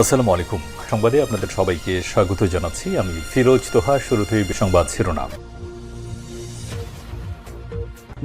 আসসালামু আলাইকুম সংবাদে আপনাদের সবাইকে স্বাগত জানাচ্ছি। আমি ফিরোজ তোহা, শুরুতেই সংবাদ শিরোনাম।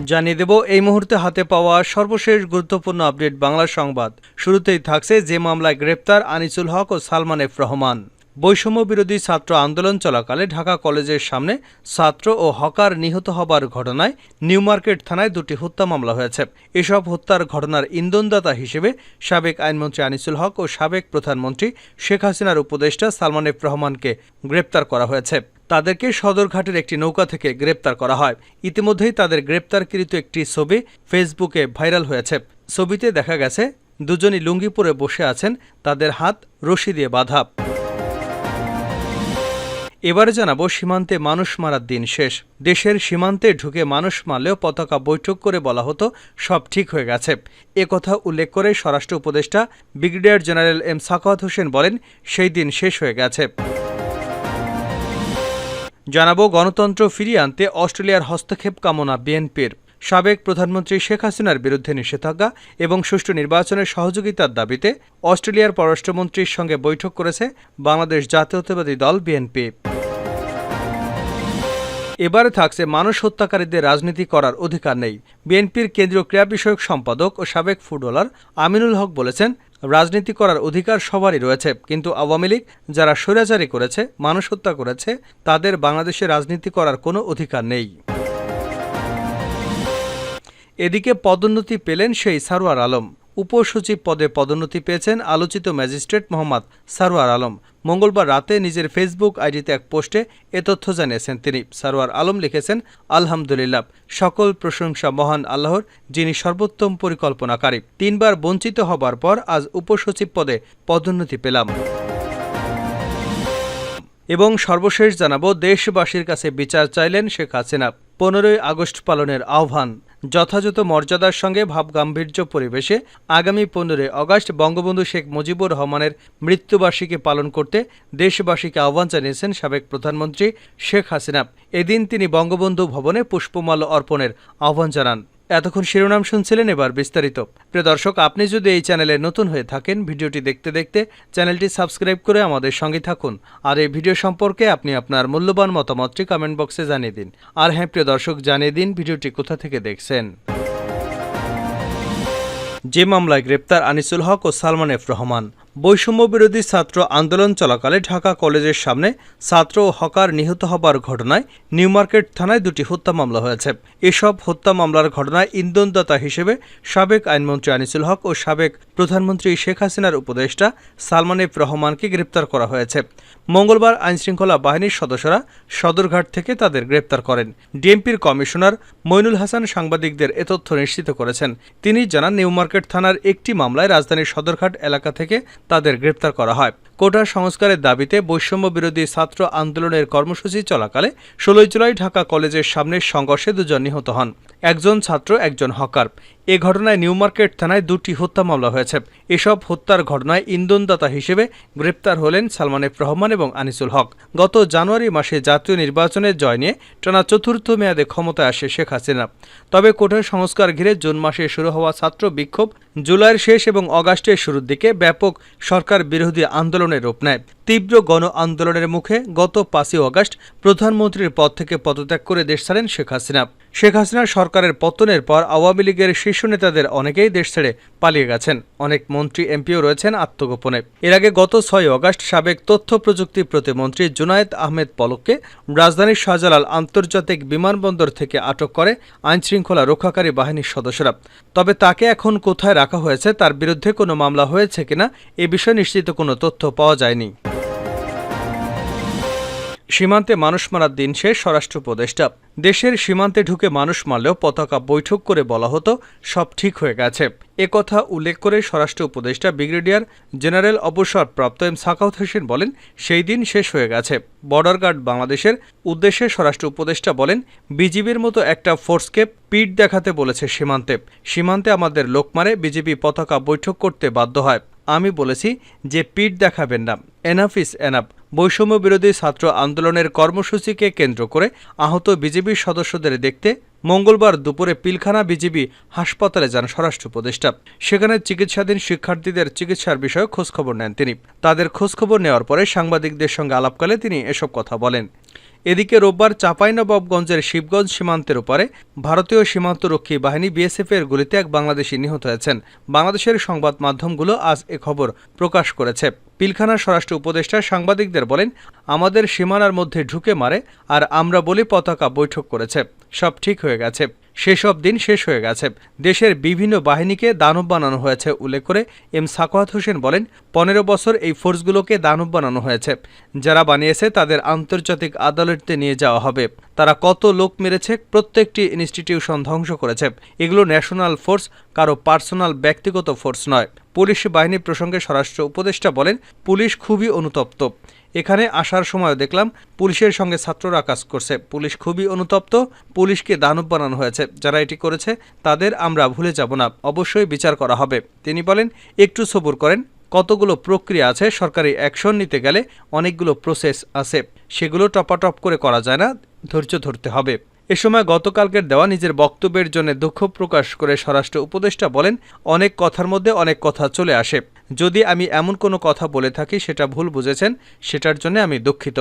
জানিয়ে দেব, এই মুহূর্তে হাতে পাওয়া সর্বশেষ গুরুত্বপূর্ণ আপডেট বাংলা সংবাদ। শুরুতেই থাকছে যে মামলায় গ্রেপ্তার আনিসুল হক ও সালমান এফ রহমান। বৈষম্য বিরোধী ছাত্র আন্দোলন চলাকালে ঢাকা কলেজের সামনে ছাত্র ও হকার নিহত হবার ঘটনায় নিউ মার্কেট থানায় দুটি হত্যা মামলা হয়েছে। এসব হত্যার ঘটনার ইন্ধনদাতা হিসেবে সাবেক আইনমন্ত্রী আনিসুল হক ও সাবেক প্রধানমন্ত্রী শেখ হাসিনার উপদেষ্টা সালমান এফ রহমানকে গ্রেপ্তার করা হয়েছে। তাদেরকে সদরঘাটের একটি নৌকা থেকে গ্রেপ্তার করা হয়। ইতিমধ্যেই তাদের গ্রেপ্তারকৃত একটি ছবি ফেসবুকে ভাইরাল হয়েছে। ছবিতে দেখা গেছে, দুজনই লুঙ্গি পরে বসে আছেন, তাদের হাত রশি দিয়ে বাঁধা। এবারে জানাব সীমান্তে মানুষ মারার দিন শেষ। দেশের সীমান্তে ঢুকে মানুষ মারলেও পতাকা বৈঠক করে বলা হতো, সব ঠিক হয়ে গেছে। এ কথা উল্লেখ করে স্বরাষ্ট্র উপদেষ্টা, brigadier general M Sakhawat Hossain বলেন, সেই দিন শেষ হয়ে গেছে। জানাব গণতন্ত্র ফিরিয়ে আনতে অস্ট্রেলিয়ার হস্তক্ষেপ কামনা বিএনপির। সাবেক প্রধানমন্ত্রী শেখ হাসিনার বিরুদ্ধে নিষেধাজ্ঞা এবং সুষ্ঠু নির্বাচনের সহযোগিতার দাবিতে অস্ট্রেলিয়ার পররাষ্ট্রমন্ত্রীর সঙ্গে বৈঠক করেছে বাংলাদেশ জাতীয়তাবাদী দল বিএনপি। এবারে থাকছে মানুষ হত্যাকারীদের রাজনীতি করার অধিকার নেই। বিএনপির কেন্দ্রীয় ক্রীড়া বিষয়ক সম্পাদক ও সাবেক ফুটবলার আমিনুল হক বলেছেন, রাজনীতি করার অধিকার সবারই রয়েছে, কিন্তু আওয়ামী লীগ যারা স্বৈরাচারী করেছে, মানুষ হত্যা করেছে, তাদের বাংলাদেশে রাজনীতি করার কোনো অধিকার নেই। এদিকে পদোন্নতি পেলেন সেই সারোয়ার আলম। উপসচিব পদে পদোন্নতি পেয়েছেন আলোচিত ম্যাজিস্ট্রেট মোহাম্মদ সারোয়ার আলম। মঙ্গলবার রাতে নিজের ফেসবুক আইডিতে এক পোস্টে এ তথ্য জানিয়েছেন তিনি। সারোয়ার আলম লিখেছেন, আলহামদুলিল্লাহ, সকল প্রশংসা মহান আল্লাহর, যিনি সর্বোত্তম পরিকল্পনাকারী। তিনবার বঞ্চিত হবার পর আজ উপসচিব পদে পদোন্নতি পেলাম। এবং সর্বশেষ জানাব, দেশবাসীর কাছে বিচার চাইলেন শেখ হাসিনা। পনেরোই আগস্ট পালনের আহ্বান। যথাযথ মর্যাদার সঙ্গে ভাবগাম্ভীর্য পরিবেশে আগামী পনেরোই আগস্ট বঙ্গবন্ধু শেখ মুজিবুর রহমানের মৃত্যুবার্ষিকী পালন করতে দেশবাসীকে আহ্বান জানিয়েছেন সাবেক প্রধানমন্ত্রী শেখ হাসিনা। এদিন তিনি বঙ্গবন্ধু ভবনে পুষ্পমাল্য অর্পণের আহ্বান জানান। এতক্ষণ শিরোনাম শুনছিলেন এবার বিস্তারিত। প্রিয় দর্শক, আপনি যদি এই চ্যানেলে নতুন হয়ে থাকেন, ভিডিওটি দেখতে দেখতে চ্যানেলটি সাবস্ক্রাইব করে আমাদের সঙ্গে থাকুন। আর এই ভিডিও সম্পর্কে আপনি আপনার মূল্যবান মতামতটি কমেন্ট বক্সে জানিয়ে দিন। আর হ্যাঁ প্রিয় দর্শক, জানিয়ে দিন ভিডিওটি কোথা থেকে দেখছেন। যে মামলায় গ্রেপ্তার আনিসুল হক ও সালমান এফ রহমান বৈষম্য বিরোধী ছাত্র আন্দোলন চলাকালে ঢাকা কলেজের সামনে ছাত্র ও হকার নিহত হবার ঘটনায় নিউমার্কেট থানায় দুটি হত্যা মামলা হয়েছে। এসব হত্যা মামলার ঘটনায় ইন্ধনদাতা হিসেবে সাবেক আইনমন্ত্রী আনিসুল হক ও সাবেক প্রধানমন্ত্রী শেখ হাসিনার উপদেষ্টা সালমান এফ রহমানকে গ্রেপ্তার করা হয়েছে। মঙ্গলবার আইনশৃঙ্খলা বাহিনীর সদস্যরা সদরঘাট থেকে তাদের গ্রেপ্তার করেন। ডিএমপির কমিশনার মইনুল হাসান সাংবাদিকদের এ তথ্য নিশ্চিত করেছেন। তিনি জানান, নিউমার্কেট থানার একটি মামলায় রাজধানীর সদরঘাট এলাকা থেকে তাদের গ্রেপ্তার করা হয়। কোটা সংস্কারের দাবিতে বৈষম্য বিরোধী ছাত্র আন্দোলনের কর্মসূচি চলাকালে ষোলোই জুলাই ঢাকা কলেজের সামনের সংঘর্ষে দুজন নিহত হন। একজন ছাত্র, একজন হকার। এ ঘটনায় নিউ মার্কেট থানায় দুটি হত্যা মামলা হয়েছে। এসব হত্যার ঘটনায় ইন্ধনদাতা হিসেবে গ্রেপ্তার হলেন সালমান রহমান এবং আনিসুল হক। গত জানুয়ারি মাসে জাতীয় নির্বাচনের জয় নিয়ে টানা চতুর্থ মেয়াদে ক্ষমতায় আসে শেখ হাসিনা। তবে কোটা সংস্কার ঘিরে জুন মাসে শুরু হওয়া ছাত্র বিক্ষোভ জুলাইয়ের শেষ এবং অগাস্টের শুরুর দিকে ব্যাপক সরকার বিরোধী আন্দোলনের রূপ নেয়। তীব্র গণ আন্দোলনের মুখে গত পাঁচই অগাস্ট প্রধানমন্ত্রীর পদ থেকে পদত্যাগ করে দেশ ছাড়েন শেখ হাসিনা। শেখ হাসিনার সরকারের পতনের পর আওয়ামী লীগের শীর্ষ নেতাদের অনেকেই দেশ ছেড়ে পালিয়ে গেছেন। অনেক মন্ত্রী, এমপিও রয়েছেন আত্মগোপনে। এর আগে গত ছয় অগাস্ট সাবেক তথ্য প্রযুক্তি প্রতিমন্ত্রী জুনায়েদ আহমেদ পলককে রাজধানীর শাহজালাল আন্তর্জাতিক বিমানবন্দর থেকে আটক করে আইনশৃঙ্খলা রক্ষাকারী বাহিনীর সদস্যরা। তবে তাকে এখন কোথায় রাখা হয়েছে, তার বিরুদ্ধে কোনো মামলা হয়েছে কিনা, এ বিষয়ে নিশ্চিত কোনো তথ্য পাওয়া যায়নি। সীমান্তে মানুষ মারার দিন শেষ স্বরাষ্ট্র উপদেষ্টা। দেশের সীমান্তে ঢুকে মানুষ মারলেও পতাকা বৈঠক করে বলা হতো, সব ঠিক হয়ে গেছে। এ কথা উল্লেখ করে স্বরাষ্ট্র উপদেষ্টা ব্রিগেডিয়ার জেনারেল অবসরপ্রাপ্ত এম সাকাউত হোসেন বলেন, সেই দিন শেষ হয়ে গেছে। বর্ডার গার্ড বাংলাদেশের উদ্দেশ্যে স্বরাষ্ট্র উপদেষ্টা বলেন, বিজিবির মতো একটা ফোর্সকে পিঠ দেখাতে বলেছে সীমান্তে। সীমান্তে আমাদের লোক মারে বিজেপি পতাকা বৈঠক করতে বাধ্য হয়। আমি বলেছি যে পিঠ দেখাবেন না। এনাফ ইস এনাফ বৈষম্য বিরোধী ছাত্র আন্দোলনের কর্মসূচিকে কেন্দ্র করে আহত বিজেপির সদস্যদের দেখতে মঙ্গলবার দুপুরে পিলখানা বিজিবি হাসপাতালে যান স্বরাষ্ট্র উপদেষ্টা। সেখানে চিকিৎসাধীন শিক্ষার্থীদের চিকিৎসার বিষয়ে খোঁজখবর নেন তিনি। তাদের খোঁজখবর নেওয়ার পরে সাংবাদিকদের সঙ্গে আলাপকালে তিনি এসব কথা বলেন। এদিকে রোববার চাঁপাইনবাবগঞ্জের শিবগঞ্জ সীমান্তের ওপারে ভারতীয় সীমান্তরক্ষী বাহিনী বিএসএফের গুলিতে এক বাংলাদেশি নিহত হয়েছেন। বাংলাদেশের সংবাদ মাধ্যমগুলো আজ এ খবর প্রকাশ করেছে। পিলখানার স্বরাষ্ট্র উপদেষ্টা সাংবাদিকদের বলেন, আমাদের সীমানার মধ্যে ঢুকে মারে আর আমরা বলি পতাকা বৈঠক করেছে। সব ঠিক হয়ে গেছে। সেসব দিন শেষ হয়ে গেছে। দেশের বিভিন্ন বাহিনীকে দানব বানানো হয়েছে, উল্লেখ করে এম সাকোয়াত হোসেন বলেন, পনেরো বছর এই ফোর্সগুলোকে দানব বানানো হয়েছে। যারা বানিয়েছে তাদের আন্তর্জাতিক আদালতে নিয়ে যাওয়া হবে। তারা কত লোক মেরেছে, প্রত্যেকটি ইনস্টিটিউশন ধ্বংস করেছে। এগুলো ন্যাশনাল ফোর্স, কারও পার্সোনাল ব্যক্তিগত ফোর্স নয়। পুলিশ বাহিনী প্রসঙ্গে স্বরাষ্ট্র উপদেষ্টা বলেন, পুলিশ খুবই অনুতপ্ত। এখানে আসার সময় দেখলাম পুলিশের সঙ্গে ছাত্ররা কাজ করছে। পুলিশ খুবই অনুতপ্ত, পুলিশকে দানব বানানো হয়েছে। যারা এটি করেছে, তাদের আমরা ভুলে যাব না। অবশ্যই বিচার করা হবে। তিনি বলেন, একটু সবুর করেন। কতগুলো প্রক্রিয়া আছে, সরকারি অ্যাকশন নিতে গেলে অনেকগুলো প্রসেস আছে। সেগুলো টপাটপ করে করা যায় না, ধৈর্য ধরতে হবে। এ সময় গতকালকের দেওয়া নিজের বক্তব্যের জন্য দুঃখ প্রকাশ করে স্বরাষ্ট্র উপদেষ্টা বলেন, অনেক কথার মধ্যে অনেক কথা চলে আসে। যদি আমি এমন কোনো কথা বলে থাকি, সেটা ভুল বুঝেছেন, সেটার জন্য আমি দুঃখিত।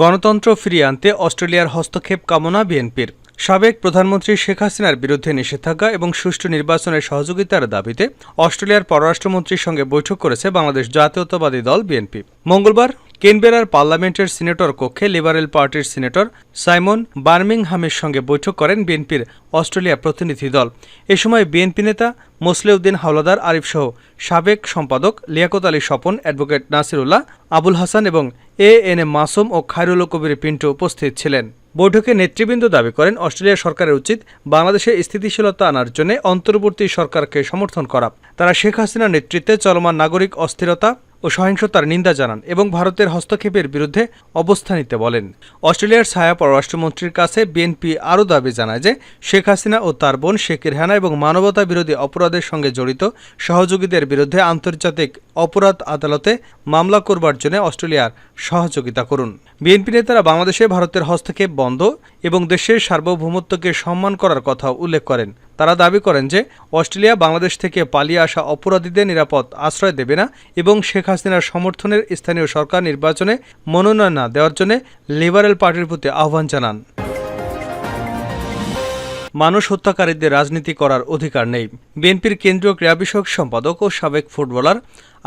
গণতন্ত্র ফিরিয়ে আনতে অস্ট্রেলিয়ার হস্তক্ষেপ কামনা বিএনপির। সাবেক প্রধানমন্ত্রী শেখ হাসিনার বিরুদ্ধে নিষেধাজ্ঞা এবং সুষ্ঠু নির্বাচনের সহযোগিতার দাবিতে অস্ট্রেলিয়ার পররাষ্ট্রমন্ত্রীর সঙ্গে বৈঠক করেছে বাংলাদেশ জাতীয়তাবাদী দল বিএনপি। মঙ্গলবার কেনবেরার পার্লামেন্টের সিনেটর কক্ষে লিবারেল পার্টির সিনেটর সাইমন বার্মিংহামের সঙ্গে বৈঠক করেন বিএনপির অস্ট্রেলিয়া প্রতিনিধি দল। এ সময় বিএনপি নেতা মোসলেউদ্দিন হাওলাদার আরিফ সহ সাবেক সম্পাদক লিয়াকত আলী স্বপন, অ্যাডভোকেট নাসিরুল্লাহ, আবুল হাসান এবং এ এন এম মাসুম ও খায়রুল কবির পিন্টু উপস্থিত ছিলেন। বৈঠকে নেতৃবৃন্দ দাবি করেন, অস্ট্রেলিয়া সরকারের উচিত বাংলাদেশে স্থিতিশীলতা আনার জন্য অন্তর্বর্তী সরকারকে সমর্থন করা। তারা শেখ হাসিনার নেতৃত্বে চলমান নাগরিক অস্থিরতা ও সহিংসতার নিন্দা জানান এবং ভারতের হস্তক্ষেপের বিরুদ্ধে অবস্থান নিতে বলেন। অস্ট্রেলিয়ার ছায়া পররাষ্ট্রমন্ত্রীর কাছে বিএনপি আরও দাবি জানায় যে, শেখ হাসিনা ও তার বোন শেখ রেহানা এবং মানবতা বিরোধী অপরাধের সঙ্গে জড়িত সহযোগীদের বিরুদ্ধে আন্তর্জাতিক অপরাধ আদালতে মামলা করবার জন্য অস্ট্রেলিয়ার সহযোগিতা করুন। বিএনপি নেতারা বাংলাদেশে ভারতের হস্তক্ষেপ বন্ধ এবং দেশের সার্বভৌমত্বকে সম্মান করার কথা উল্লেখ করেন তারা দাবি করেন যে অস্ট্রেলিয়া বাংলাদেশ থেকে পালিয়ে আসা অপরাধীদের নিরাপদ আশ্রয় দেবে না এবং শেখ হাসিনার সমর্থনের স্থানীয় সরকার নির্বাচনে মনোনয়ন না দেওয়ার জন্য লিবারেল পার্টির প্রতি আহ্বান জানান। মানুষ হত্যাকারীদের রাজনীতি করার অধিকার নেই। বিএনপির কেন্দ্রীয় ক্রীড়া বিষয়ক সম্পাদক ও সাবেক ফুটবলার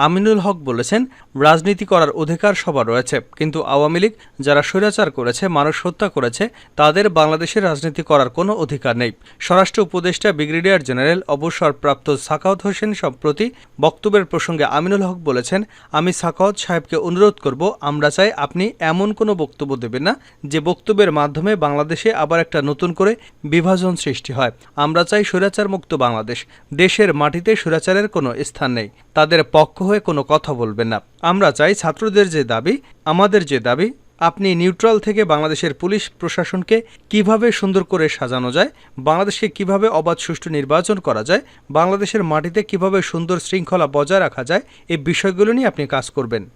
আমিনুল হক বলেছেন, রাজনীতি করার অধিকার সবার রয়েছে, কিন্তু আওয়ামী লীগ যারা স্বৈরাচার করেছে, মানুষ হত্যা করেছে, তাদের বাংলাদেশে রাজনীতি করার কোনো অধিকার নেই। স্বরাষ্ট্র উপদেষ্টা ব্রিগেডিয়ার জেনারেল অবসরপ্রাপ্ত সাকাওয়াত হোসেন সম্প্রতি বক্তব্যের প্রসঙ্গে আমিনুল হক বলেছেন, আমি সাকাওয়াত সাহেবকে অনুরোধ করব, আমরা চাই আপনি এমন কোনো বক্তব্য দেবেন না, যে বক্তব্যের মাধ্যমে বাংলাদেশে আবার একটা নতুন করে বিভাজন সৃষ্টি হয়। আমরা চাই স্বৈরাচার মুক্ত বাংলাদেশ। দেশের মাটিতে সুরাচারের কোনো স্থান নেই। তাদের পক্ষ হয়ে কোনো কথা বলবেন না। আমরা চাই ছাত্রদের যে দাবি, আমাদের যে দাবি, আপনি নিউট্রাল থেকে বাংলাদেশের পুলিশ প্রশাসনকে কীভাবে সুন্দর করে সাজানো যায়, বাংলাদেশকে কীভাবে অবাধ সুষ্ঠু নির্বাচন করা যায়, বাংলাদেশের মাটিতে কীভাবে সুন্দর শৃঙ্খলা বজায় রাখা যায় এই বিষয়গুলো নিয়ে আপনি কাজ করবেন।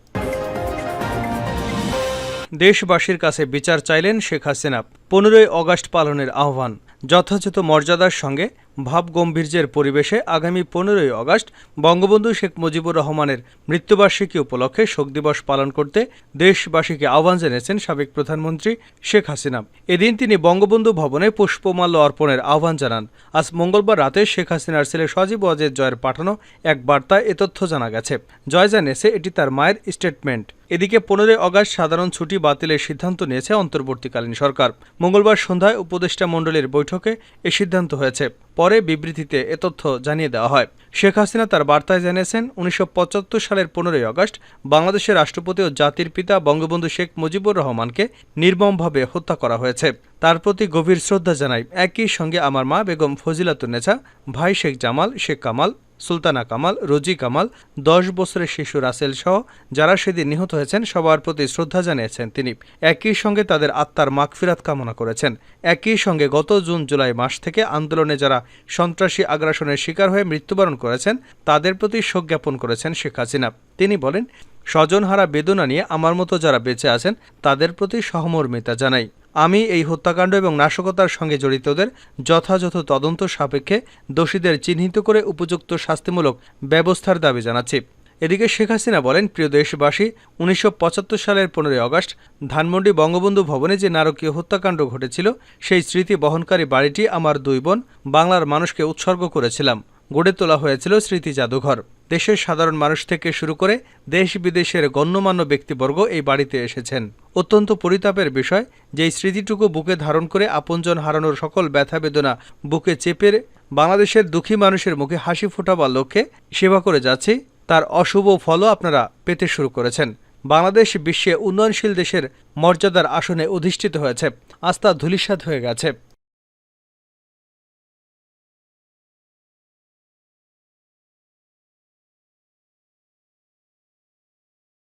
দেশবাসীর কাছে বিচার চাইলেন শেখ হাসিনা। পনেরোই অগাস্ট পালনের আহ্বান। যথাযথ মর্যাদার সঙ্গে ভাবগম্ভীর্যের পরিবেশে আগামী পনেরোই আগস্ট বঙ্গবন্ধু শেখ মুজিবুর রহমানের মৃত্যুবার্ষিকী উপলক্ষে শোক দিবস পালন করতে দেশবাসীকে আহ্বান জানিয়েছেন সাবেক প্রধানমন্ত্রী শেখ হাসিনা। এদিন তিনি বঙ্গবন্ধু ভবনে পুষ্পমাল্য অর্পণের আহ্বান জানান। আজ মঙ্গলবার রাতে শেখ হাসিনার ছেলে সজীব ওয়াজেদ জয়ের পাঠানো এক বার্তায় এ তথ্য জানা গেছে। জয় জানিয়েছে, এটি তার মায়ের স্টেটমেন্ট এদিকে পনেরোই অগাস্ট সাধারণ ছুটি বাতিলের সিদ্ধান্ত নিয়েছে অন্তর্বর্তীকালীন সরকার। মঙ্গলবার সন্ধ্যায় উপদেষ্টা মণ্ডলীর বৈঠকে এ সিদ্ধান্ত হয়েছে। পরে বিবৃতিতে এ তথ্য জানিয়ে দেওয়া হয়। শেখ হাসিনা তার বার্তায় জানিয়েছেন, উনিশশো পঁচাত্তর সালের পনেরোই আগস্ট বাংলাদেশের রাষ্ট্রপতি ও জাতির পিতা বঙ্গবন্ধু শেখ মুজিবুর রহমানকে নির্মমভাবে হত্যা করা হয়েছে। তার প্রতি গভীর শ্রদ্ধা জানাই। একই সঙ্গে আমার মা বেগম ফজিলাতুন্নেছা ভাই শেখ জামাল, শেখ কামাল সুলতানা কামাল, রোজি কামাল, দশ বছরের শিশু রাসেল সহ যারা সেদিন নিহত হয়েছেন সবার প্রতি শ্রদ্ধা জানিয়েছেন তিনি। একই সঙ্গে তাদের আত্মার মাগফিরাত কামনা করেছেন। একই সঙ্গে গত জুন, জুলাই মাস থেকে আন্দোলনে যারা সন্ত্রাসী আগ্রাসনের শিকার হয়ে মৃত্যুবরণ করেছেন, তাদের প্রতি শোক জ্ঞাপন করেছেন শেখ হাসিনা। তিনি বলেন, স্বজনহারা বেদনা নিয়ে আমার মতো যারা বেঁচে আছেন, তাদের প্রতি সহমর্মিতা জানাই। আমি এই হত্যাকাণ্ড এবং নাশকতার সঙ্গে জড়িতদের যথাযথ তদন্ত সাপেক্ষে দোষীদের চিহ্নিত করে উপযুক্ত শাস্তিমূলক ব্যবস্থার দাবি জানাচ্ছি। এদিকে শেখ হাসিনা বলেন, প্রিয় দেশবাসী, উনিশশো পঁচাত্তর সালের পনেরোই আগস্ট ধানমন্ডি বঙ্গবন্ধু ভবনে যে নারকীয় হত্যাকাণ্ড ঘটেছিল, সেই স্মৃতি বহনকারী বাড়িটি আমার দুই বোন বাংলার মানুষকে উৎসর্গ করেছিলাম। গড়ে তোলা হয়েছিল স্মৃতি জাদুঘর। দেশের সাধারণ মানুষ থেকে শুরু করে দেশ বিদেশের গণ্যমান্য ব্যক্তিবর্গ এই বাড়িতে এসেছেন। অত্যন্ত পরিতাপের বিষয় যে এই স্মৃতিটুকু বুকে ধারণ করে আপনজন হারানোর সকল ব্যথা বেদনা বুকে চেপে বাংলাদেশের দুঃখী মানুষের মুখে হাসি ফোটাবার লক্ষ্যে সেবা করে যাচ্ছি। তার অশুভ ফলও আপনারা পেতে শুরু করেছেন। বাংলাদেশ বিশ্বে উন্নয়নশীল দেশের মর্যাদার আসনে অধিষ্ঠিত হয়েছে। আস্থা ধূলিসাৎ হয়ে গেছে।